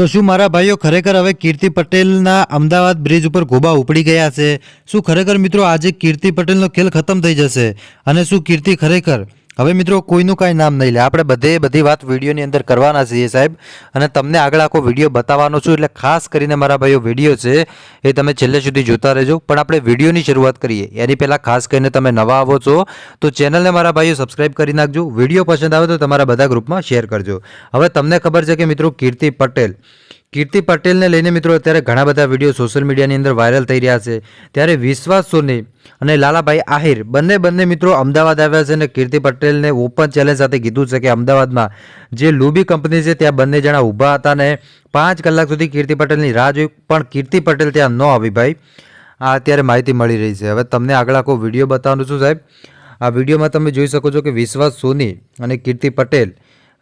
તો શું મારા ભાઈઓ ખરેખર હવે કીર્તિ પટેલના અમદાવાદ બ્રિજ ઉપર ગોબા ઉપડી ગયા છે? શું ખરેખર મિત્રો આજે કીર્તિ પટેલનો ખેલ ખતમ થઈ જશે? અને શું કીર્તિ ખરેખર હવે મિત્રો, કોઈનું કાંઈ નામ નહીં લે. આપણે બધે બધી વાત વિડીયોની અંદર કરવાના છીએ સાહેબ. અને તમને આગળ આખો વીડિયો બતાવવાનો છું, એટલે ખાસ કરીને મારા ભાઈઓ, વીડિયો છે એ તમે છેલ્લે સુધી જોતા રહેજો. પણ આપણે વિડીયોની શરૂઆત કરીએ. એની પહેલાં ખાસ કરીને તમે નવા આવો છો, તો ચેનલને મારા ભાઈઓ સબસ્ક્રાઇબ કરી નાખજો. વીડિયો પસંદ આવે તો તમારા બધા ગ્રુપમાં શેર કરજો. હવે તમને ખબર છે કે મિત્રો, કીર્તિ પટેલ કીર્તિ પટેલને લઈને મિત્રો અત્યારે ઘણા બધા વીડિયો સોશિયલ મીડિયાની અંદર વાયરલ થઈ રહ્યા છે. ત્યારે વિશ્વાસ સોની અને લાલાભાઈ આહિર બંને બંને મિત્રો અમદાવાદ આવ્યા છે અને કીર્તિ પટેલને ઓપન ચેલેન્જ સાથે કીધું છે કે અમદાવાદમાં જે લુબી કંપની છે, ત્યાં બંને જણા ઊભા હતા ને પાંચ કલાક સુધી કીર્તિ પટેલની રાહ જોઈ, પણ કીર્તિ પટેલ ત્યાં ન આવી ભાઈ. આ અત્યારે માહિતી મળી રહી છે. હવે તમને આગળ આખો વીડિયો બતાવવાનું છું સાહેબ. આ વિડીયોમાં તમે જોઈ શકો છો કે વિશ્વાસ સોની અને કીર્તિ પટેલ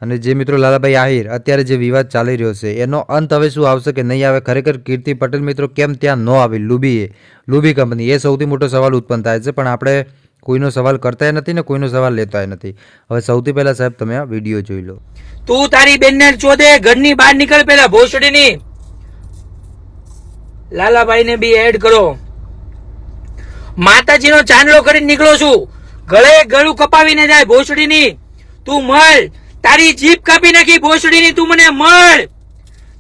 અને જે મિત્રો લાલાભાઈ આહિર, અત્યારે જે વિવાદ ચાલી રહ્યો છે, એનો અંત હવે શું આવશે કે નહીં આવે? ખરેખર કીર્તિ પટેલ મિત્રો કેમ ત્યાં ન આવી? લુબીએ, લુબી કંપની, એ સૌથી મોટો સવાલ ઉત્પન્ન થાય છે, પણ આપણે કોઈનો સવાલ કરતા નથી ને કોઈનો સવાલ લેતા નથી. હવે સૌથી પહેલા સાહેબ તમે આ વીડિયો જોઈ લો. તું તારી બેનને ચોદે ઘરની બહાર નીકળ પેલા ભોસડીની. લાલાભાઈને બી એડ કરો. માતાજીનો ચાંદલો કરીને નીકળો છું. ગળે ગળું કપાવીને જાય ભોસડીની. તું મળ તારી જીભ કાપી નાખી ભોસડીની તું મને મળ.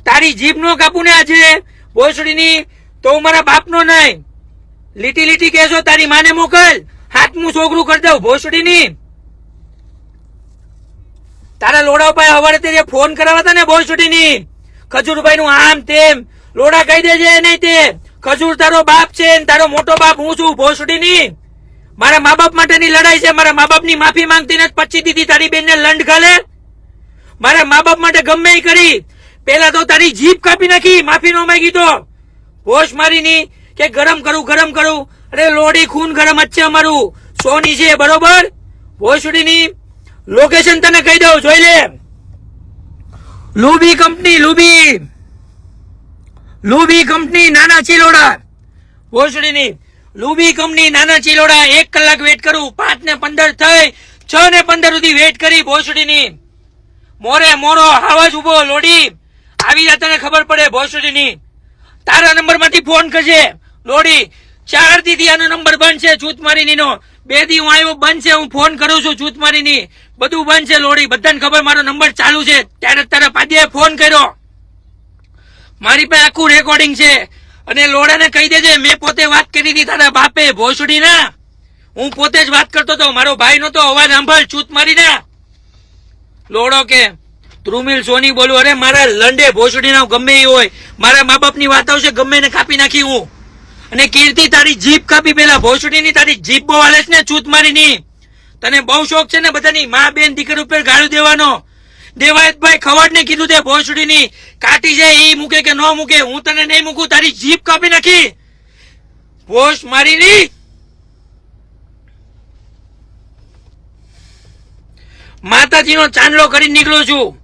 તારી જીભ નો કાપું ને આજે. ભોસડીની તો હું મારા બાપનો નહીં. લીટી લીટી કહેશો તારી માને મોકલ. હાથમું છોકરું કરી દઉં ભોસડીની. તારા લોડા ઉપર હવારે તે ફોન કરાવવા હતા ને ભોસડીની. ખજૂરભાઈ નું આમ તેમ. લોડા કહી દેજે નહીં તે. ખજૂર તારો બાપ છે તારો મોટો બાપ હું છું ભોસડીની. મારા મા બાપ માટેની લડાઈ છે. મારા મા બાપની માફી માંગતી નથી. પછી દીધી તારી બેનને લંડ ગાલે મારા મા બાપ માટે ગમે એ કરી. પેલા તો તારી જીભ કાપી નાખી, માફી નો માંગી તો. હોશ મારીની કે ગરમ કરું ગરમ કરું. અરે લોડી ખૂન ગરમ જ છે અમારું. સોની છે, બરોબર? ભોસડીની લોકેશન તને કહી દઉં, જોઈ લે. Lubi company, Lubi. Lubi company, Nana Chiloda. ભોસડીની Lubi company, Nana Chiloda, એક કલાક વેટ કરું. પાંચ ને પંદર થઈ, છ ને પંદર સુધી વેટ કરી ભોસડીની મોરે મોરો આવાજ ઊભો લોડી. આવી જા તને ખબર પડે, ભોસડીની. તારા નંબરમાંથી ફોન કરજે. લોડી ચાર દીદી આનો નંબર બંધ છે જૂથ નો બે દી હું આવ્યો બંધ છે હું ફોન કરું છું છૂતમારીની બધું બંધ છે લોડી. બધાને ખબર, મારો નંબર ચાલુ છે. ત્યારે તારા પાદીએ ફોન કર્યો. મારી પાસે આખું રેકોર્ડિંગ છે. અને લોડાને કહી દેજે, મેં પોતે વાત કરી હતી તારા બાપે ભોસડી ના હું પોતે જ વાત કરતો હતો, મારો ભાઈ નતો અવાજ સાંભળ ચૂત મારી ના લોડો કે ધ્રુમિલ સોની બોલું, અરે મારા લંડે ભોસડી ના ગમે એ હોય, મારા મા બાપની વાત આવશે, ગમે એને કાપી નાખી હું. અને કીર્તિ તારી જીભ કાપી પેલા ભોસડી ની તારી જીભ બહુ હાલે છે ને ચૂત મારી ની તને બહુ શોખ છે ને બધાની, મા બેન દીકરી ઉપર ગાળું દેવાનો. દેવાયતભાઈ ખવડ ને કીધું તે ભોસડી ની કાટી છે એ મૂકે કે ન મૂકે, હું તને નહીં મૂકું, તારી જીભ કાપી નાખી. ભોસ મારી માતાજીનો ચાંદલો કરી નીકળું છું.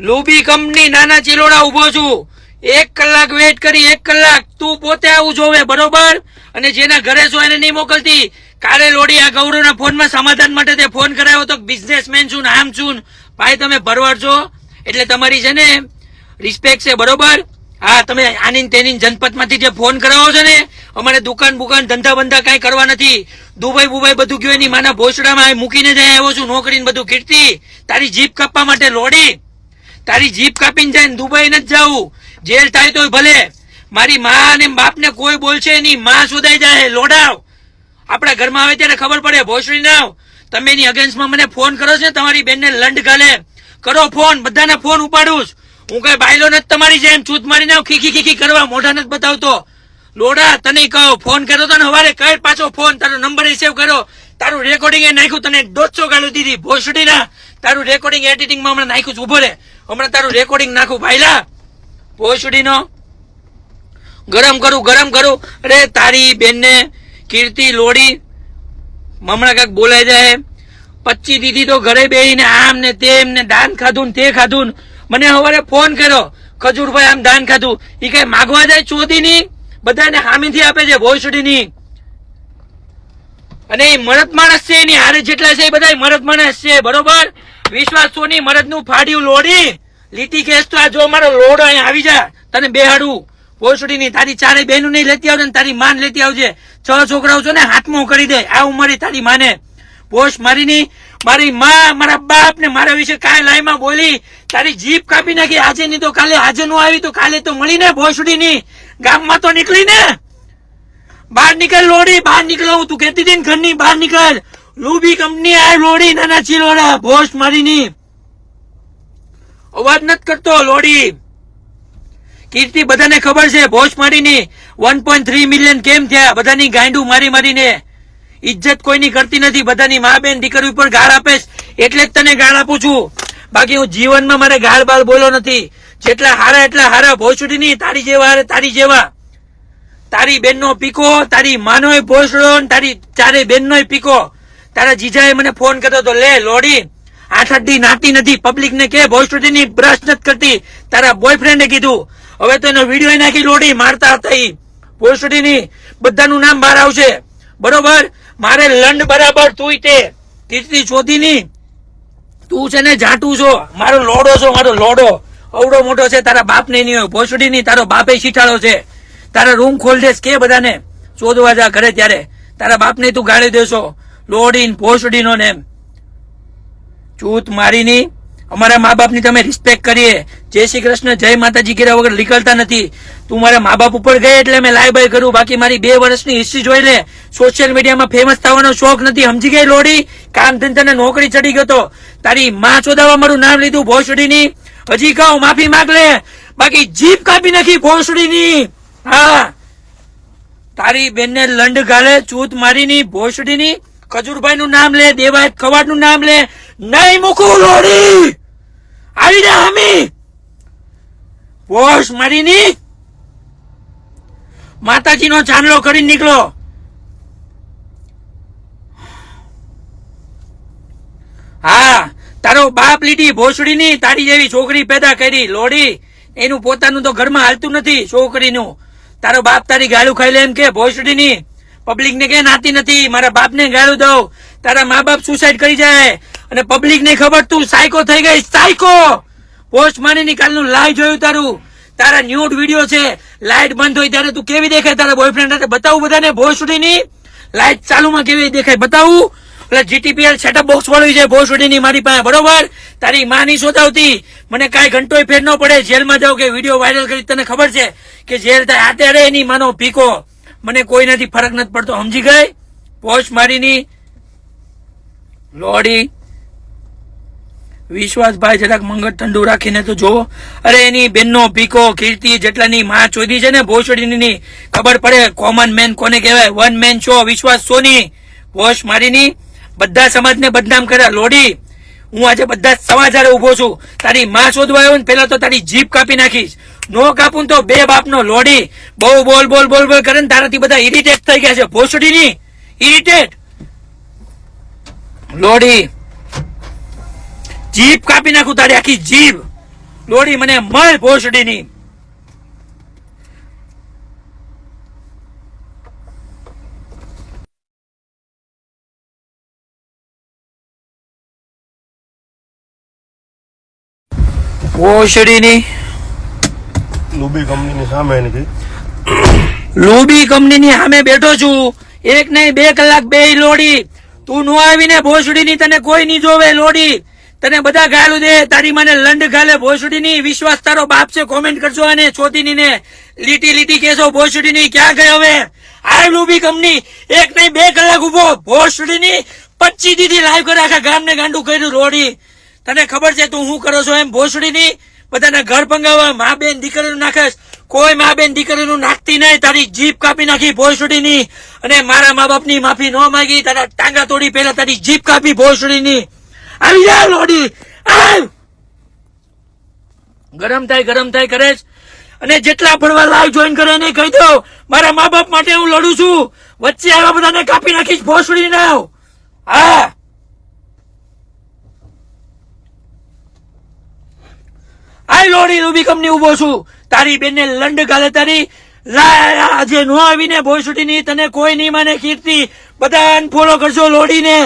લુબી કંપની નાના ચિલોડા ઊભો છું. એક કલાક વેટ કરી, એક કલાક. તું પોતે આવું જોવે, બરોબર? અને જેના ઘરે છો એને નહીં મોકલતી. કાલે લોડી આ ગૌરવના ફોનમાં સમાધાન માટે તે ફોન કરાયો તો બિઝનેસમેન છું આમ છું ભાઈ, તમે ભરવાડ છો એટલે તમારી છે ને રિસ્પેક્ટ છે, બરોબર? હા, તમે આની તેની જનપદમાંથી જે ફોન કરાવો છો ને અમારે દુકાન બુકાન ધંધા બંધા કાંઈ કરવા નથી. દુબઈ બુબઈ બધું ગયું, એની માના ભોસડામાં મૂકીને જાય આવ્યો છું, નોકરીને બધું કીર્તિ. તારી જીપ કાપવા માટે લોડી. તારી જીપ કાપીને જાય દુબઈ નથી જાવું. જેલ થાય તોય ભલે. મારી મા અને બાપને કોઈ બોલશે નહીં. માં શોધાઈ જાય લોડાવ. આપણા ઘરમાં આવે ત્યારે ખબર પડે, ભોસડી નાવ. તમે એની અગેન્સ્ટમાં મને ફોન કરો છો તમારી તમારી બેનને લંડ ગાલે. કરો ફોન, બધાના ફોન ઉપાડું. હું કઈ બાયલો નથી તમારી જેમ ચૂત મારી નાવ ખીખી ખીખી કરવા, મોઢા નથી બતાવતો. લોડા, તને કહો, ફોન કર્યો તો ને હવારે કઈ પાછો ફોન, તારો નંબર સેવ કર્યો. તારું રેકોર્ડિંગ એ નાખ્યું, તને દોઢસો ગાળું દીધી ભોસડી ના. તારું રેકોર્ડિંગ એડિટિંગમાં હમણાં નાખ્યું છે ઊભો રે. હમણાં તારું રેકોર્ડિંગ નાખું, ભાઈલા. ભોસડી નો. ગરમ કરું ગરમ કરું. અરે, તારી બેનને કીર્તિ, લોડી, હમણાં કાંઈક બોલાઈ જાય. પચ્ચી દીધી તો ઘરે બેહીને આમ ને તેમ ને દાન ખાધું તે ખાધું. મને સવારે ફોન કર્યો, ખજૂરભાઈ આમ દાન ખાધું. એ કઈ માગવા જાય ચોધી ની બધાને હામીથી આપે છે ભોસડીની અને એ મરદ માણસ છે, એની હારે જેટલા છે એ બધા મરદ માણસ છે, બરોબર? વિશ્વાસ સોની મરદનું ફાડ્યું લોડી લીટી કેસ તો આ જો મારો લોડો અહીં આવી જા, તને બેહાડું. ભોસડી ની તારી ચારે બહેનું નહીં લેતી આવજે તારી માન લેતી આવજે. છ છોકરાઓ છે ને હાથમાં કરી દે, આ ઉંમરે તારી માને. પોસ્ટ મારી ની મારી માં, મારા બાપ ને મારા વિશે કાંઈ લાઈમાં બોલી, તારી જીપ કાપી નાખી. આજે ની તો કાલે, આજે નું આવી તો કાલે તો મળી ને ભોસડી ની ગામમાં તો નીકળી ને. બહાર નીકળ લોડી બહાર નીકળો. તું કહેતી હતી ને ઘરની બહાર નીકળ. લુબી કંપની આ લોડી નાના ચીલોડા ભોસ મારી ની અવાજ નથી કરતો લોડી કીર્તિ, બધાને ખબર છે, ભોસ મારીની. વન પોઈન્ટ થ્રી મિલિયન કેમ થયા? બધાની ગાંડું મારી મારીને. ઇજ્જત કોઈની કરતી નથી. બધાની મા બેન દીકરી ઉપર ગાળ આપે એટલે જ તને ગાળ આપું છું. બાકી હું જીવનમાં મારે ગાળ બાળ બોલો નથી. જેટલા હારા એટલા હારા. ભોસડી ની તારી જેવા તારી જેવા. તારી બેનનો પીકો, તારી માનોય ભોસડો ને તારી ચારે બેનનો પીકો. તારા જીજાએ મને ફોન કર્યો તો લે, લોડી આઠ આઠ દી નાતી નથી. પબ્લિક ને કે ભોસડીની બ્રશ નથી કરતી. તારા બોયફ્રેન્ડે કીધું. હવે તો એનો વીડિયો નાખી લોડી, મારતા હતા ઈ. ભોસડીની બધાનું નામ બહાર આવશે. બરોબર? મારે લંડ બરાબર તું તે. કીર્તિ ચોધીની તું છે ને જાટું છો. મારો લોડો છો, મારો લોડો. અવડો મોટો છે, તારા બાપ ને નહીં હોય, ભોસડી ની તારો બાપે શીઠાળો છે. તારા રૂમ ખોલ દેસ કે બધાને? શોધવા જા ઘરે ત્યારે. તારા બાપને તું ગાળી દેશો. લોડીન ભોસડી નો નેમ ચૂત મારીની અમારા મા બાપની તમે રિસ્પેક્ટ કરીએ. જય શ્રી કૃષ્ણ, જય માતાજી કર્યા વગર નીકળતા નથી. તું મારા મા બાપ ઉપર ગઈ એટલે મેં લાઈ બાય કરું. બાકી મારી બે વર્ષની હિસ્ટ્રી જોઈ લે. સોશિયલ મીડિયામાં ફેમસ થવાનો શોખ નથી. સમજી ગઈ લોડી કામ ધંધાને નોકરી ચડી ગયો તારી માં ચોદાવા મારું નામ લીધું ભોસડીની. હજી કહું, માફી માંગ લે. બાકી જીપ કાપી નાખી ભોસડીની. હા. તારી બેનને લંડ ગાલે ચૂત મારીની ભોસડીની. ખજુરભાઈ નું નામ લે, દેવાયત ખવાડનું નામ લે. નહીં મૂકું લોડી આવી જા હમી ભોસ મારીની માતાજીનો ચાંદલો કરી નીકળો. હા, તારો બાપ લીધી ભોસડીની તારી જેવી છોકરી પેદા કરી, લોડી. એનું પોતાનું તો ઘરમાં હાલતું નથી છોકરીનું. તારો બાપ તારી ગાળું ખાઈ લે એમ કે ભોસડીની. પબ્લિક ને કે નાતી નથી, મારા બાપ ને ગાળું દઉં. તારા મા બાપ સુસાઇડ કરી જાય. અને પબ્લિક ને ખબર, તું સાયકો થઈ ગઈ સાયકો પોસ્ટ માની કાલનું લાઈવ જોયું તારું. તારા ન્યૂડ વીડિયો છે લાઈટ બંધ હોય ત્યારે તું કેવી દેખાય તારા બોયફ્રેન્ડ સાથે? બતાવું બધાને ભોસડીની લાઈટ ચાલુમાં કેવી દેખાય બતાવું. એટલે જીટીપીએલ સેટઅપ બોક્સ વાળું છે ભોસડીની મારી પાસે, બરોબર? તારી માની શોધાવતી. મને કાંઈ ઘંટોય ફેર ન પડે, જેલમાં જાવ કે વીડિયો વાયરલ કરી, તને ખબર છે કે જેલ થાય અત્યારે એની માનો ભીકો મને કોઈ નથી ફરક નથી પડતો, સમજી ગઈ? પોસ્ટ મારીની લોડી વિશ્વાસભાઈ જરાક મંગળ ઠંડુ રાખીને તો જોવો અરે એની બેનનો પીકો કીર્તિ જેટલાની માં ચોધી છે ને, ભોસડીની ખબર પડે. કોમન મેન કોને કહેવાય? વન મેન શો વિશ્વાસ સોની. વોશ મારીની. બધા સમાજને બદનામ કર્યા લોડી હું આજે બધા સમાચારે ઊભો છું. તારી માં શોધવા આવ્યો ને પેલા તો તારી જીપ કાપી નાખીશ. નો કાપું તો બે બાપનો લોડી બહુ બોલ બોલ બોલ બોલ કરે ને તારાથી બધા ઇરિટેટ થઈ ગયા છે. ભોસડીની. ઇરિટેટ લોડી જીભ કાપી નાખું તારી આખી જીભ. લોડી મને મળ ભોસડીની. ભોસડીની. લુબી કંપનીની સામે લુબી કંપનીની સામે બેઠો છું. એક નહીં બે કલાક બે લોડી. તું નો આવીને ભોસડીની તને કોઈ નહીં જોવે લોડી. તને બધા ગાયલું દે. તારી મને લંડ ગાલે ભોસડીની વિશ્વાસ તારો બાપ છે કોમેન્ટ કરજો અને છોતીની ને લીટી લીટી કેસો ભોસડીની ક્યાં ગઈ હવે? આ લુબી કંપની. એક નહીં, બે કલાક ઊભો ભોસડીની પચી દીધી લાઈવ કરે આખા ગામને ગાંડું કર્યું, રોડી. તને ખબર છે તું શું કરો છો એમ? ભોસડીની બધાના ઘર પંગાવા મા બેન દીકરીનું નાખેશ. કોઈ મા બેન દીકરીનું નાખતી નહીં. તારી જીપ કાપી નાખી ભોસડીની અને મારા મા બાપની માફી ન માંગી. તારા ટાંગા તોડી પહેલા તારી જીપ કાપી ભોસડીની. આવી જા લોડી ગરમ થાય ગરમ થાય, કરે. અને જેટલા ભણવા લાઈવ જોઈન કરે એને કહી દો, મારા મા બાપ માટે હું લડું છું. વચ્ચે આવા બધાને કાપી નાખીશ, ભોસડી નાવ હા. આઈ લોડી રૂબી કંપની ઊભો છું. તારી બેનને લંડ ગાલે તારી. આજે નો આવીને ભોસડી ની તને કોઈ નહીં માને કીર્તિ. બધા ફોલો કરજો લોડીને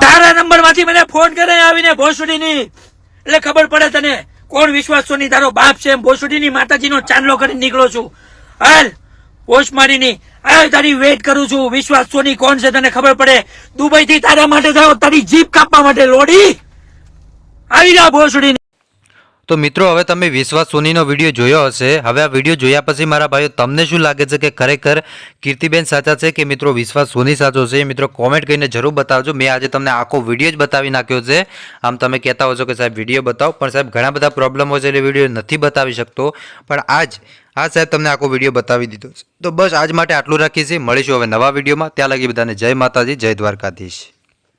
તારા નંબરમાંથી મને ફોન કરે આવીને ભોસડીની, એટલે ખબર પડે તને કોણ વિશ્વાસ સોની તારો બાપ છે ભોસડી ની માતાજી નો ચાંદલો કરીને નીકળો છું. હાલ પોસ્ટ મારીની હાલ તારી વેટ કરું છું. વિશ્વાસ સોની કોણ છે તને ખબર પડે? દુબઈ થી તારા માટે થયો તારી જીપ કાપવા માટે લોડી. આવી જા ભોસડીની. તો મિત્રો, હવે તમે વિશ્વાસ સોનીનો વીડિયો જોયો હશે. હવે આ વીડિયો જોયા પછી મારા ભાઈઓ, તમને શું લાગે છે કે ખરેખર કીર્તિબેન સાચા છે કે મિત્રો વિશ્વાસ સોની સાચો છે? મિત્રો કોમેન્ટ કરીને જરૂર બતાવજો. મેં આજે તમને આખો વીડિયો જ બતાવી નાખ્યો છે. આમ તમે કહેતા હો છો કે સાહેબ વીડિયો બતાવો, પણ સાહેબ ઘણા બધા પ્રોબ્લેમ છે એટલે વીડિયો નથી બતાવી શકતો. પણ આજ આ સાહેબ તમને આખો વીડિયો બતાવી દીધો છે. તો બસ આજ માટે આટલું છીએ. મળીશું હવે નવા વિડીયોમાં. ત્યાં લગી બધાને જય માતાજી, જય દ્વારકાધીશ.